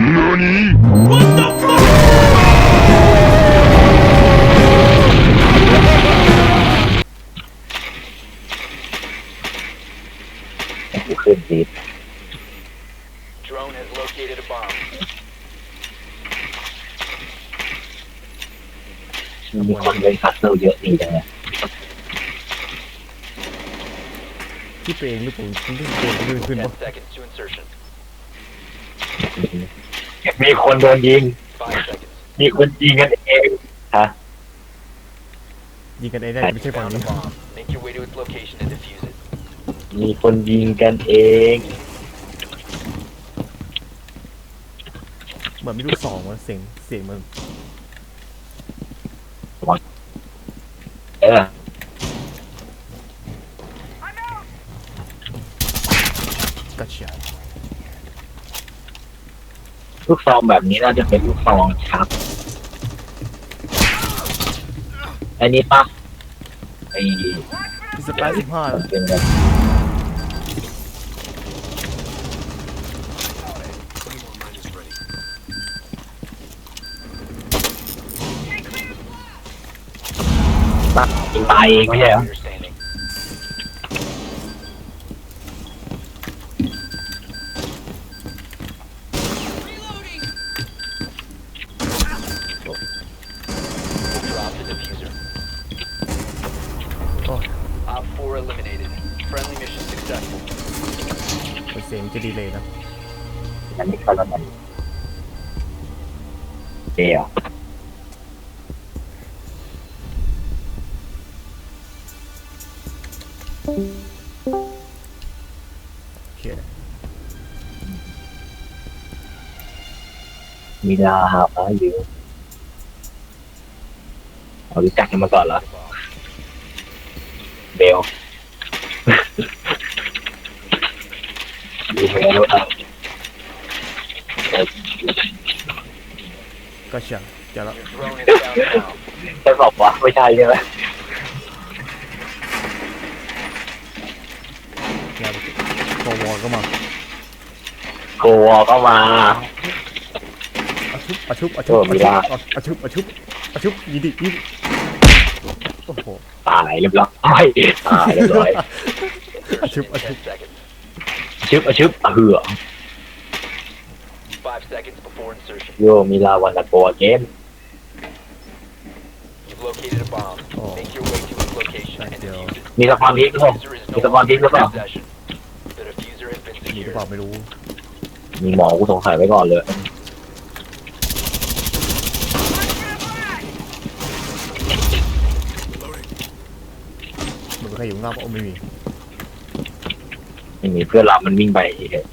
กูขึ้นดี Drone has located a bomb. มีคนเล่นคัสเซิลเยอะดีจังเลยที่ตัวเองหรือเปล่าที่ตัวเองลื่นขึ้น10ปะ seconds to insertion. มีคนโดนยิง5 seconds. มีคนยิงกันเองฮะยิงกันเองได้ไม่ใช่ฝั่ง Found นี้ a bomb. Make your way to its location and defuse it. มีคนยิงกันเอง เหมือนมีลูกสองวะเสียงเสียงมันเออ กระเชีย ลูกซองแบบนี้น่าจะเป็นลูกซองครับ อันนี้ปะไอ้ที่สแปซสิบห้ามันเป็นแบบปะยิงตายเองไม่ใช่เหรอ เดี๋ยวโอเคมีลาหาฟ้าอยู่เอารู้จักกันมาก่อนเหรอ The bomb. เบล ดูเบลครับ กระเชียเดี๋ยวละ Your drone is down now. จะบอกว่าไม่ใช่ใช่ไหมโปรวอลก็มาโกวอก็มา อาชุบอาชุบอาชุบอ้มีลา อาชุบอาชุบอาชุบยีดิยีดิโอ้โหตายเรียบร้อยตายเรียบร้อยอาชุบอาชุบ10 seconds. ชึบอะชึบอะเหือ seconds before insertion. โยมีลาวันตะโกเกม You've located a bomb. Oh. Make your way to its location and Thank you. defuse it. มีสปอนทิกหรือเปล่า Diffuser is มี no สปอนทิก longer หรือเปล่า in possession. The diffuser has been มีหรือ secured. เปล่าไม่รู้มีหมอกูสงสัยไว้ก่อนเลยเหมือนใครอยู่ข้างนอกปะโอ้ไม่มีไม่มีเพื่อนเรามันวิ่งไปเฉย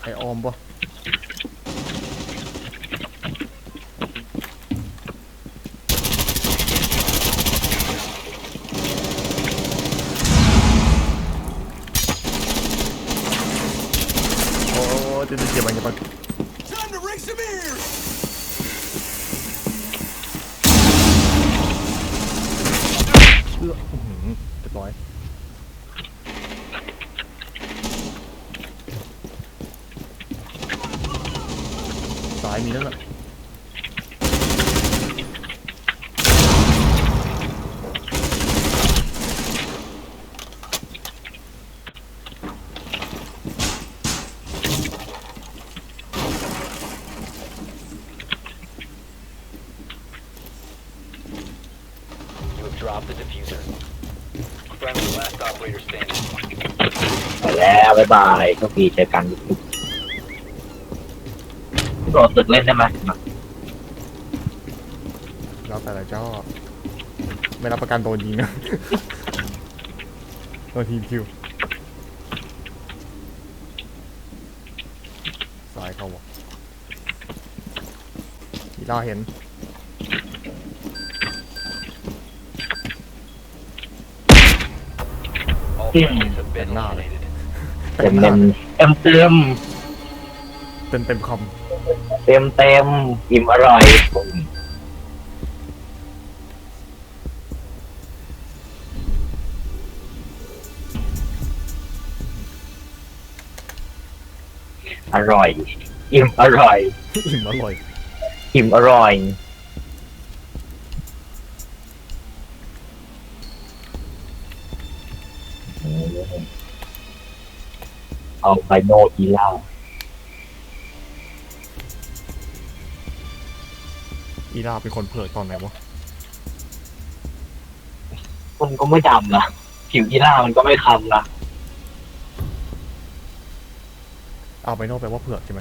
ใครออมปะ โอ้เดี๋ยวเดี๋ยวมันจะมา Time to ring some ears! เอื้ออื้อหือเรียบร้อยสายมีนั่นแหละ You have dropped the diffuser. Friendly last operator standing. ไปแล้วบ๊ายบายโชคดีเจอกันโดดตึกเล่นได้ไหมแล้วแต่ละเจ้า ไม่รับประกันโดนยิงนะโดนทีมคิวสายเขาวะอีล่าเห็น All friendlies have been Nah. eliminated. เต็มเต็มเต็มเต็มเต็มเต็มคเต็มเต็มอิ่มอร่อยอร่อย อิ่มอร่อยำอิ่มอร่อย อิ่มอร่อย เอาไคโนอีล่าอีลาเป็นคนเผิดตอนไหนวะมันก็ไม่ดำนะผิวอีล่ามันก็ไม่คำนะเอาไปโน่แปลว่าเผือกใช่ไหม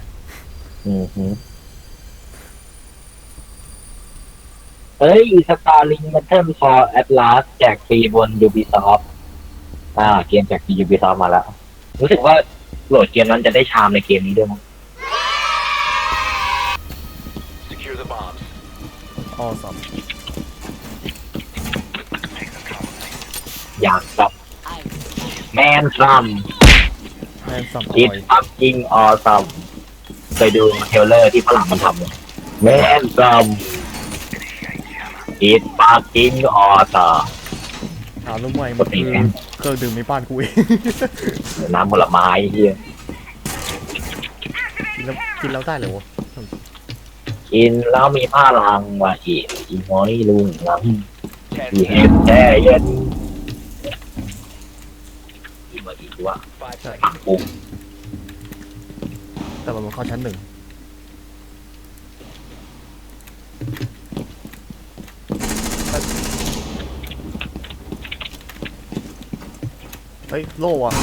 อือหือเฮ้ยสตาร์ลิงมันเทิร์นฟอร์แอตลาสแจกฟรีบน Ubisoft อ่า เกมแจกฟรี Ubisoft มาแล้ว รู้สึกว่า โหลดเกมนั้นจะได้ชามในเกมนี้ด้วยมั้ง Secure the bombs. อ้อสับอยากกับแมนซัมแม่งสับออิร่ทอยฟักกิ้งออซัมเคยดูเทรลเลอร์ที่ฝรั่งมันทำเลยแมนซัมอิทฟักกิ้งออซัม ถามรู้ไหมมันคือ เครื่องดื่มในบ้านกูเองน้ำผลไม้เฮียกินแล้วกินแล้วได้เลยวะกินแล้วมีผ้าลังว่ะอีอีน้อยลุงหลัง Ten อี seconds. เห็ดแช่เย็นอีมาอีกว่า Five ใช่ seconds. ปุ๊บแต่มันเข้าชั้นหนึ่ง เฮ้ยโล่อะ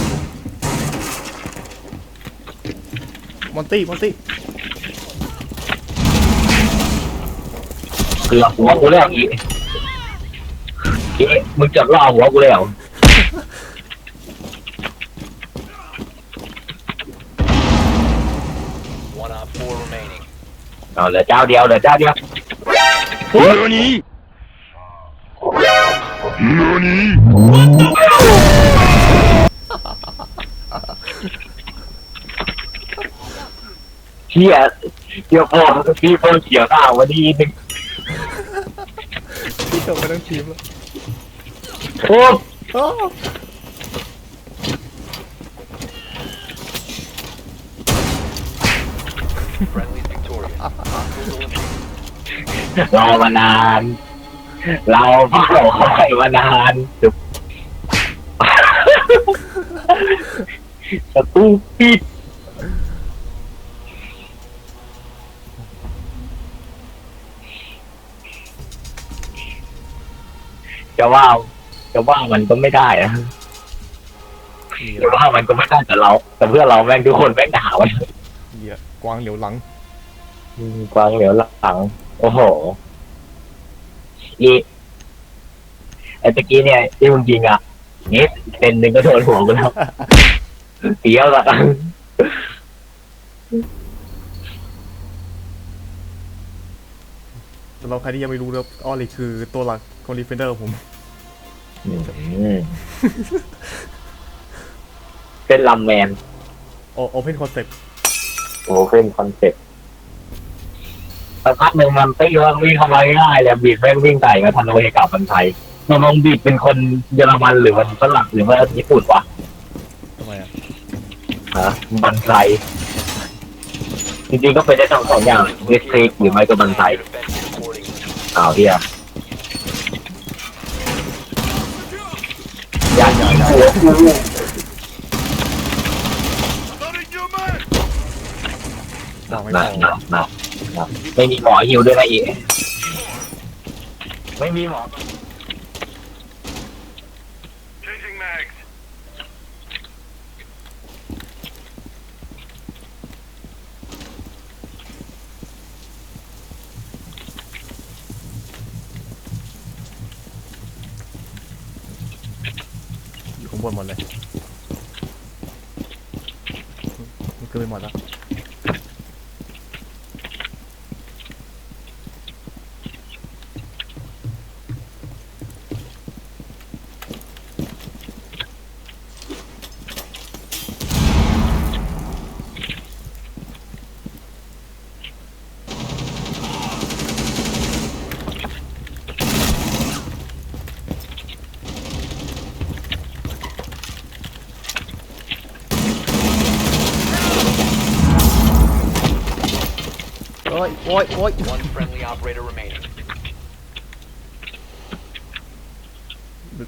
มอนตี้มอนตี้เกือบหัวกูแล้วอีอีมึงจะล่อหัวกูแล้ว One on four remaining. เอาเหลือเจ้าเดียวเหลือเจ้าเดียวเฮียเดี๋ยวพอพี่เพิ่งเกี่ยวหน้าวันนี้นึงพี่จบไปทั้งทีมแล้วโอ้อ้าว Friendly's victorious. Hostiles eliminated. รอมานาน เราเฝ้าคอยมานานจุบสตูปิด จะว่าจะว่ามันก็ไม่ได้นะเหี้ยจะว่ามันก็ไม่ได้แต่เรา แต่เพื่อนเราแม่งทุกคนแม่งด่ามันเหี้ยกวางเหลียวหลังอืมกวางเหลียวหลัง โอ้โหอีไอ้ตะกี้เนี่ยที่มึงยิงอะนี่เป็นหนึ่งก็โดนหัวกูแล้วเสียวละำหรับใครที่ยังไม่รู้แล้วออลิคือตัวหลักของดีเฟนเดอร์ผมอืมเป็นลัมแมนโอโอเพนคอนเซ็ปต์โอ้เป็นคอนเซ็ปต์สักพักหนึ่งมันตีว่าวิ่งเข้ามาง่ายๆเลยบีดแม่งวิ่งไต่มาทันโอเอกลับมันไทยมันมองบีดเป็นคนเยอรมันหรือมันฝรั่งหรือว่าญี่ปุ่นวะทำไมอะฮะบันไทยจริงๆก็เป็นได้ทั้งสองอย่างเวสทริกหรือไม่ก็บันไทย Defended accordingly. อ้าวเฮียอย่าหน่อยหัวกู Loading your man! ดาวไม่นะพอนะนะนะไม่มีหมอฮิวด้วยนะอีไม่มีหมอ อยู่ข้างบนห อ้ย One friendly operator remaining.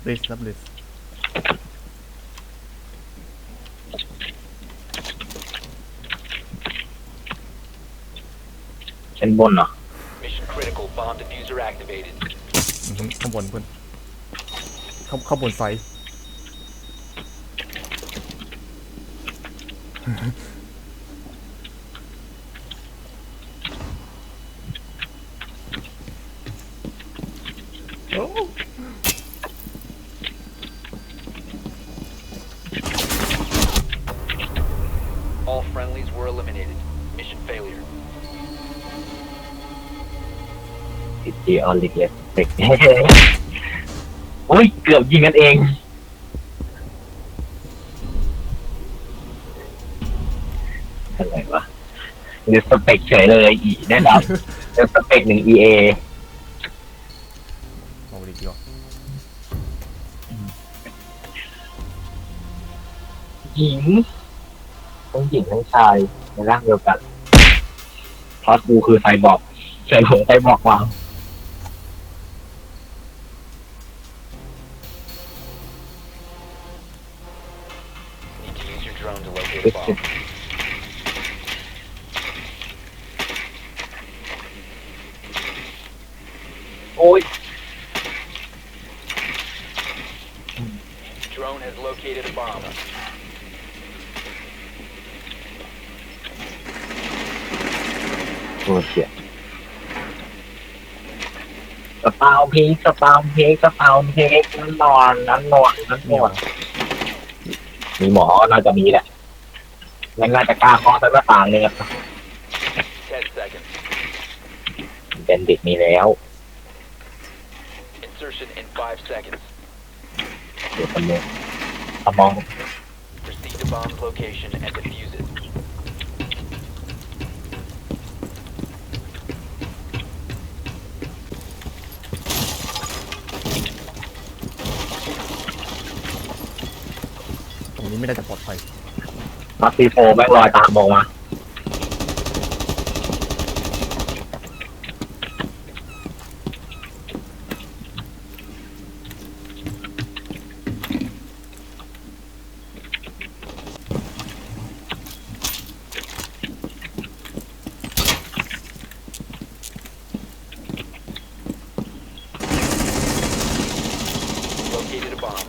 ลิสรับลิส เป็นบนเหรอ Mission critical. Bomb diffuser activated. ข้างบนเพื่อนข้างข้างบนไซ All friendlies were eliminated. Mission failure. ติดจีออนลิกเลสเต็กอุ้ยเกือบยิงกันเอง อะไรวะเดสเปกเฉยเลยอีแน่นอนเดสเปกหนึ่ง EA เอาดีดีกว่าหญิง ทั้งหญิงทั้งชายในร่างเดียวกันเพราะกูคือไซบอร์กเฉยผมไซบอร์กวาง Need to use your drone to locate a bomb. โอ้ย Drone has located a bomb. โอ้เสียกระเป๋าพีกกระเป๋าพีกกระเป๋าพีกนั่นนอนนั่นนอนนั่นนอนมีหมอน่าจะมีแหละงั้นน่าจะกล้าเคาะสักหน้าต่างหนึงอะ10 seconds. เป็นดิดมีแล้ว Insertion in 5 seconds. เดี๋ยวคนนึงสมอง Proceed to bomb's location and defuse it. ตรงนี้ ไม่น่าจะปลอดภัยมัสซีโฟแม่งลอยตามมองมา Located a bomb.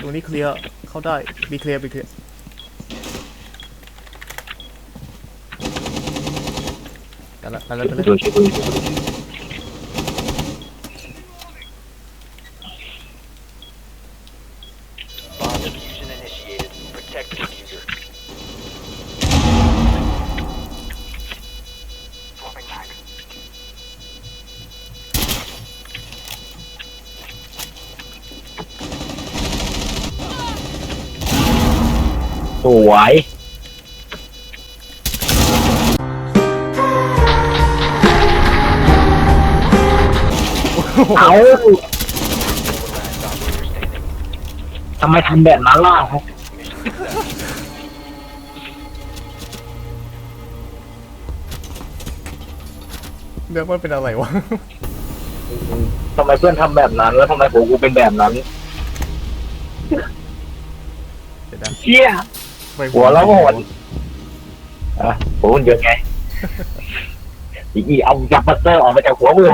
ตรงนี้เคลียร์ เข้าได้บีเคลียร์บีเคลียร์กันละกันละกันละ สวย เอา Four last operator standing. ทำไมทำแบบนั้นล่ะ Mission success. เรื่องมันเป็นอะไรวะ ทำไมเพื่อนทำแบบนั้น แล้วทำไมผมกูเป็นแบบนั้น เดี๋ยวนะ เชี่ย ไม่หัวแล้วโหดอะผมมันเยอะไงอีกอีเอาจับบัตเตอร์ออกมาจากหัวมึง